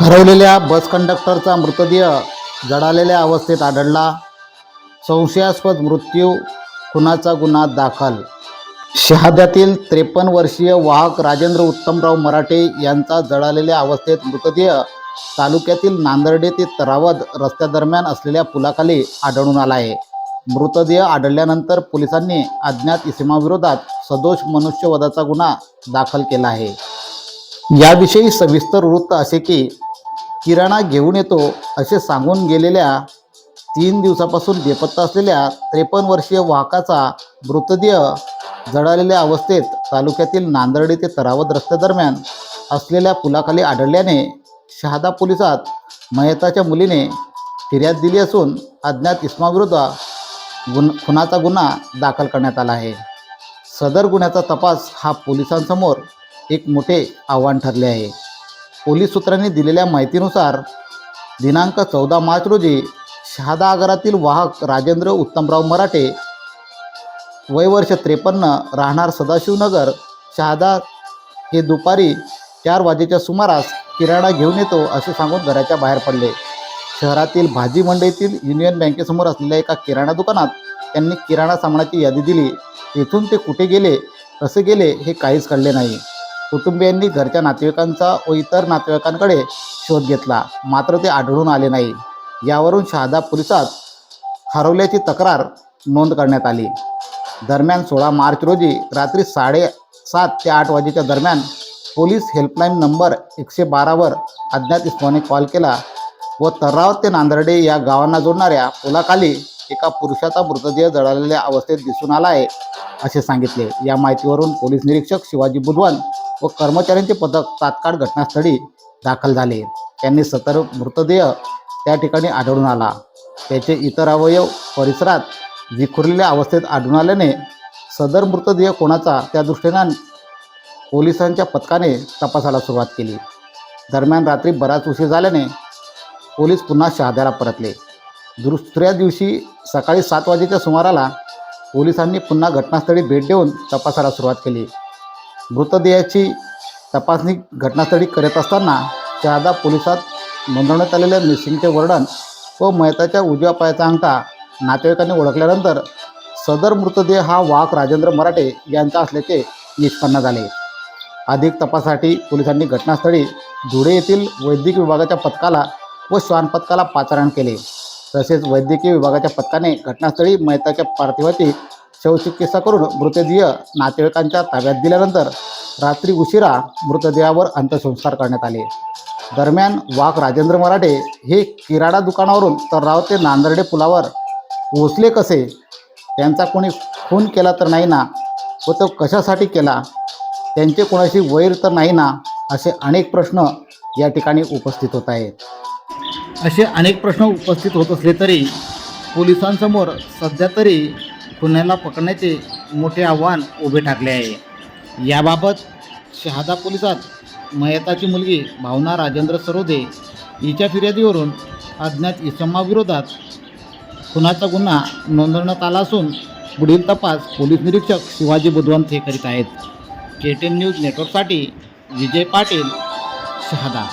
हरवलेल्या बस कंडक्टरचा मृतदेह जळालेल्या अवस्थेत आढळला. संशयास्पद मृत्यू खुनाचा गुन्हा दाखल. शहाद्यातील त्रेपन्न वर्षीय वाहक राजेंद्र उत्तमराव मराठे यांचा जळालेल्या अवस्थेत मृतदेह तालुक्यातील नांदर्डे ते तरावद रस्त्यादरम्यान असलेल्या पुलाखाली आढळून आला आहे. मृतदेह आढळल्यानंतर पोलिसांनी अज्ञात इसमाविरोधात सदोष मनुष्यवधाचा गुन्हा दाखल केला आहे. याविषयी सविस्तर वृत्त असे की किराणा घेऊन येतो असे सांगून गेलेल्या तीन दिवसापासून बेपत्ता असलेल्या त्रेपन्न वर्षीय वाहकाचा मृतदेह जळालेल्या अवस्थेत तालुक्यातील नांदर्डी ते तरावत रस्त्यादरम्यान असलेल्या पुलाखाली आढळल्याने शहादा पोलिसात मयताच्या मुलीने फिर्याद दिली असून अज्ञात इस्माविरुद्ध गुन खुनाचा गुन्हा दाखल करण्यात आला आहे. सदर गुन्ह्याचा तपास हा पोलिसांसमोर एक मोठे आव्हान ठरले आहे. पोलीस सूत्रांनी दिलेल्या माहितीनुसार दिनांक चौदा मार्च रोजी शहादा आगारातील वाहक राजेंद्र उत्तमराव मराठे वय वर्ष त्रेपन्न राहणार सदाशिवनगर शहादा हे दुपारी चार वाजेच्या सुमारास किराणा घेऊन येतो असे सांगून घराच्या बाहेर पडले. शहरातील भाजी मंडईतील युनियन बँकेसमोर असलेल्या एका किराणा दुकानात त्यांनी किराणा सामानाची यादी दिली. येथून ते कुठे गेले कसे गेले हे काहीच कळले नाही. कुटुंबियांनी घरच्या नातेवाईकांचा व इतर नातेवाईकांकडे शोध घेतला. मात्र ते आढळून आले नाही. यावरून शहादा पोलिसात हरवल्याची तक्रार नोंद करण्यात आली. दरम्यान सोळा मार्च रोजी रात्री साडेसात ते आठ वाजेच्या दरम्यान पोलीस हेल्पलाईन नंबर एकशे बारावर अज्ञात इस्माने कॉल केला व तर्राव ते नांदर्डे या गावांना जोडणाऱ्या पुलाखाली एका पुरुषाचा मृतदेह जळालेल्या अवस्थेत दिसून आला आहे असे सांगितले. या माहितीवरून पोलीस निरीक्षक शिवाजी बुधवान व कर्मचाऱ्यांचे पथक तात्काळ घटनास्थळी दाखल झाले. त्यांनी सतर मृतदेह त्या ठिकाणी आढळून आला. त्याचे इतर अवयव परिसरात विखुरलेल्या अवस्थेत आढळून आल्याने सदर मृतदेह कोणाचा त्या दृष्टीनं पोलिसांच्या पथकाने तपासाला सुरुवात केली. दरम्यान रात्री बराच उशीर झाल्याने पोलीस पुन्हा शहाद्याला परतले. दुसऱ्या दिवशी सकाळी सात वाजेच्या सुमाराला पोलिसांनी पुन्हा घटनास्थळी भेट देऊन तपासाला सुरुवात केली. मृतदेहाची तपासणी घटनास्थळी करत असताना शहादा पोलिसात नोंदवण्यात आलेल्या मिसिंगचे वर्णन व मयताच्या उजव्या पायाचा अंगठा नातेवाईकांनी ओळखल्यानंतर सदर मृतदेह हा वाघ राजेंद्र मराठे यांचा असल्याचे निष्पन्न झाले. अधिक तपासासाठी पोलिसांनी घटनास्थळी धुळे येथील वैद्यकीय विभागाच्या पथकाला व श्वान पथकाला पाचारण केले. तसेच वैद्यकीय विभागाच्या पथकाने घटनास्थळी मयताच्या पार्थिवाची शवचिकित्सा करून मृतदेह नातेवाईकांच्या ताब्यात दिल्यानंतर रात्री उशिरा मृतदेहावर अंत्यसंस्कार करण्यात आले. दरम्यान वाघ राजेंद्र मराठे हे किराणा दुकानावरून तर्राव ते नांदर्डे पुलावर पोचले कसे? त्यांचा कोणी खून केला तर नाही ना? व तो कशासाठी केला? त्यांचे कोणाशी वैर तर नाही ना? असे अनेक प्रश्न या ठिकाणी उपस्थित होत आहेत. असे अनेक प्रश्न उपस्थित होत असले तरी पोलिसांसमोर सध्या तरी गुन्ह्याला पकडण्याचे मोठे आव्हान उभे ठाकले आहे. याबाबत शहादा पोलिसात मयताची मुलगी भावना राजेंद्र सरोदे हिच्या फिर्यादीवरून अज्ञात इसमाविरोधात खुनाचा गुन्हा नोंदवण्यात आला असून पुढील तपास पोलीस निरीक्षक शिवाजी बुधवंत हे करीत आहेत. के टेन न्यूज नेटवर्कसाठी विजय पाटील शहादा.